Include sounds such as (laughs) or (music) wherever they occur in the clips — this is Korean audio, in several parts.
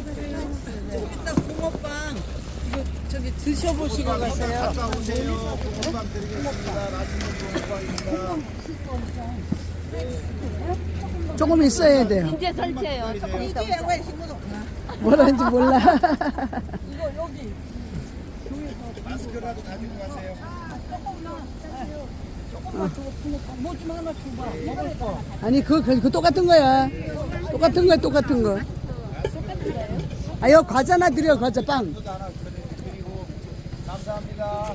일단 붕어빵 이거 저기 드셔보시고 가세요. 갔다 오세요. 붕어빵 드리겠습니다. 맛있는 붕어빵입니다. 조금 있어야 돼요. 이제 설치해요. 조금 있다. 이게 왜 없나? 뭐라는지 몰라. 이거 여기 (laughs) 마스크라도 가지고 가세요. 조금만 뭐 좀 하나 줘봐. 먹을 거. 아니 그, 그, 그 똑같은 거야. 똑같은 거야 똑같은 거. 아 이거 과자 하나 드려 과자 빵. 하나 감사합니다.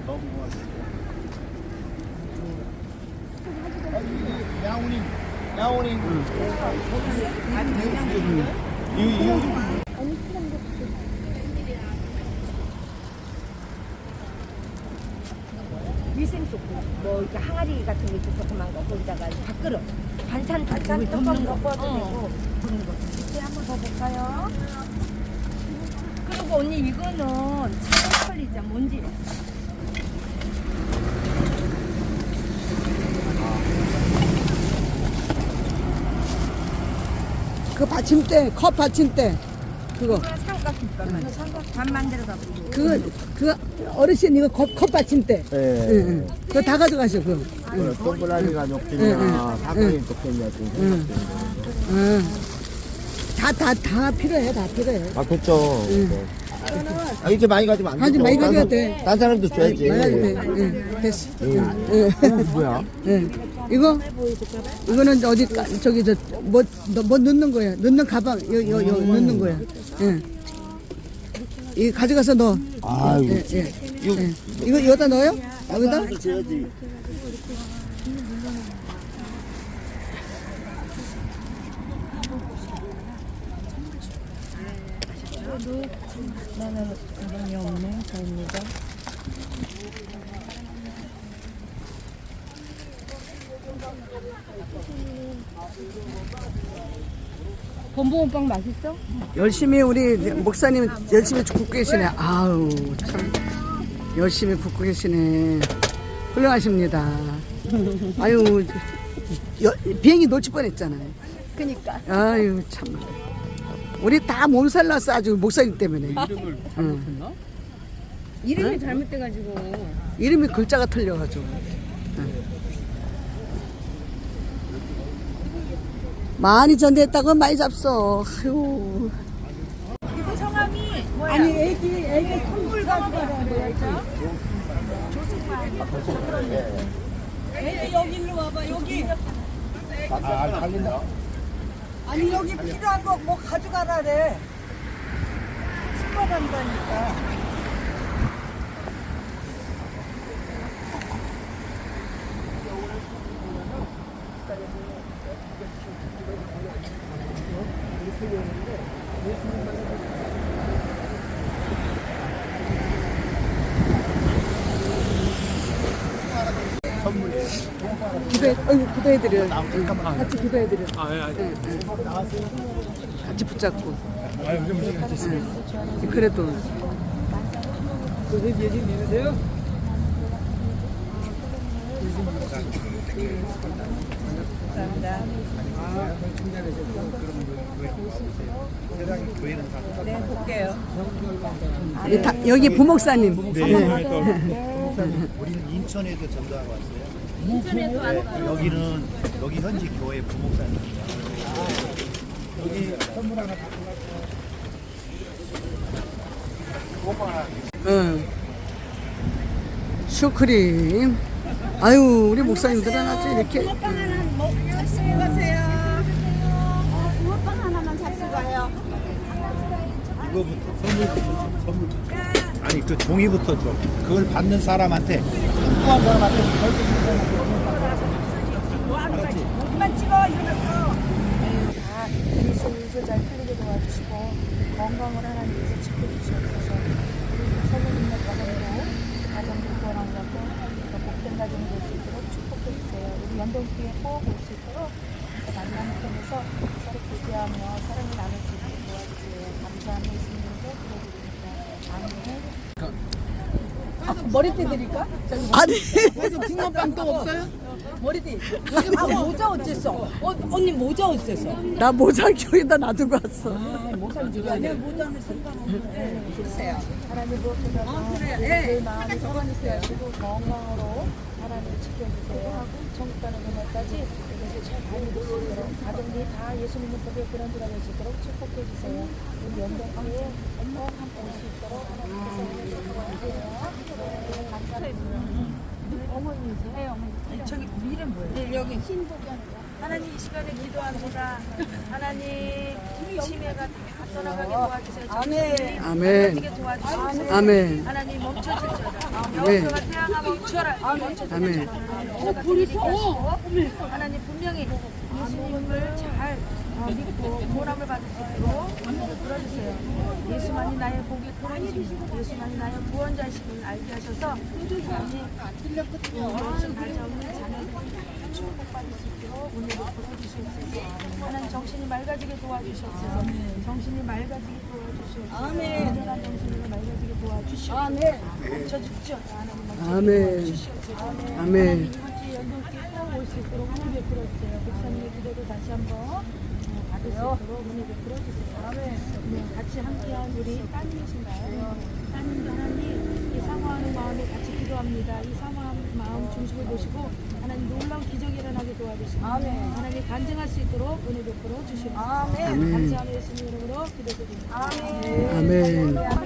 위생 좋고 뭐 이렇게 항아리 같은 거 있고 조그만 거 거기다가 밥그릇 반찬 반찬 조금 넣어도 되고 그런 거 이제 한번 더 볼까요? 그리고 언니 이거는 털리자 뭔지 그 받침대 컵 받침대 그거 이거 삼각김밥만 삼각 밥 만들어 갖고 그 그 어르신 이거 컵, 컵 받침대. 예. 응, 응. 그거 다 가져가셔 그. 그 동그라미가 응, 높으냐, 응. 사각이 높으냐, 좀 응. 응. 다 다 다 필요해 다 필요해. 아, 그렇죠. 네. 아, 이렇게 많이 가지면 안. 아주 많이 딴 가져야 돼. 딴 사람도 줘야지. 말해도 돼. 응. 됐어. 응. 응. 어, 뭐야? 응. 이거 이거는 어디 까- 저기 저뭐 뭐 넣는 거야. 넣는 가방 요요요 넣는 거야. 응. 이 가져가서 넣어. 아유, 예, 예. 이거 예. 이거 여기다 넣어요? 여기다? 줘야지. Bom봉빵 맛있어? 열심히 우리 목사님 열심히 굽고 계시네. 아우 참 열심히 굽고 계시네. 훌륭하십니다. 아유 여- 비행기 놓칠 뻔했잖아요. 그니까 아유 참. 우리 다 몸살 났어 아주 목사님 때문에. 응. 이름이 잘못돼가지고 이름이 글자가 틀려가지고. 응. 많이 전대했다고 많이 잡숴. 아유. 아니 애기 애기 선물 가져가라 그래야죠. 애기 여기 일로 와봐 여기. 아, 달린다. 아니 여기 필요한 거 뭐 가져가라래. 습관한다니까. 기도해, 어이구, 기도해드려. 응, 같이 기도해드려. 응, 응. 같이 붙잡고. 응. 그래도. 이 다- 여기 부목사님. 우리는 인천에서 전도하고 왔어요. 인천에서 왔어요. 여기는 여기 현지 교회 부목사님입니다. 여기 선물 하나 갖고 응. 슈크림. 아유, 우리 목사님들은 아주 이렇게. 붕어빵 하나만 잡수 가요. 이거부터 선물부터 줘, 선물. 아니 그 종이부터 줘. 그걸 받는 사람한테 궁금한 사람한테 절대 그만 찍어 일어났어. 다 일술일술 잘 풀리게 도와주시고 건강을 하나님께서 그리고 선생님의 가정으로 가정도 구원하고 또 복된 가정이 될 수 있도록 축복해 주세요. 우리 연동기에 꼭 올 수 있도록 만나는 편에서 서로 교제하며 사랑을 나눌 수 있도록 도와주세요. 기도드립니다 아멘 머리띠 드릴까? 아니, 그래서 붕어빵 또 없어요? 머리띠. 여기 아 모자 어째서? 어, 언니 모자 어째서? 나 모자 여기다 놔두고 왔어. 모자는 주가 아니야. 모자는 상관없는데. 주세요. 하나님 무엇보다 아, 그래. 마음이 평안하세요. 그리고 건강으로 하나님을 지켜주세요 하고 천국 가는 그날까지 이것을 잘 다니고 수 있도록 가정들이 다 예수님의 법에 그런 수 있도록 축복해 주세요. 우리 연동교회 꼭 함께 올수 있도록 하나님께서 은혜를 도와주세요. 네, 감사합니다. 어머니세요? 네, 어머니. 저기 이름 뭐예요? 네, 여기 하나님 이 시간에 기도합니다. 하나님 치매가 다 떠나가게 도와주세요. 아멘. 아멘. 도와주시고 아멘. 하나님 멈춰주셔라. 아멘. 여호수가 태양아 멈춰라. 아멘. 하나님 분명히 예수님을 잘 어, 믿고 보람을 오늘을 풀어주세요. 예수만이 나의 복이 그러시고 예수만이 나의 구원자이심을 알게 하셔서 하나님 정신 달지 없는 자녀들이 축복받을 수 있도록 오늘을 풀어주시옵소서. 하나님 정신이 맑아지게 도와주시옵소서. 정신이 맑아지게 도와주시옵소서. 아멘. 온전한 정신을 맑아지게 도와주시옵소서. 아멘. 멈춰주십시오. 하나님 멈춰 아멘. 주시옵소서. 아멘. 이번 주 연동기 꼭올 수 있도록 은혜 베풀어주세요. 목사님의 기도도 다시 한번 은혜 베풀어주세요. 네, 같이 함께한 우리 따님이신가요? 따님도 하나님 이 사모하는 마음에 같이 기도합니다. 이 사모하는 마음 중심을 보시고 하나님 놀라운 기적이 일어나게 도와주시고 하나님 간증할 수 있도록 은혜 베풀어 주시옵소서. 아멘. 아멘. 감사하는 예수님 이름으로 기도드립니다. 아멘. 아멘.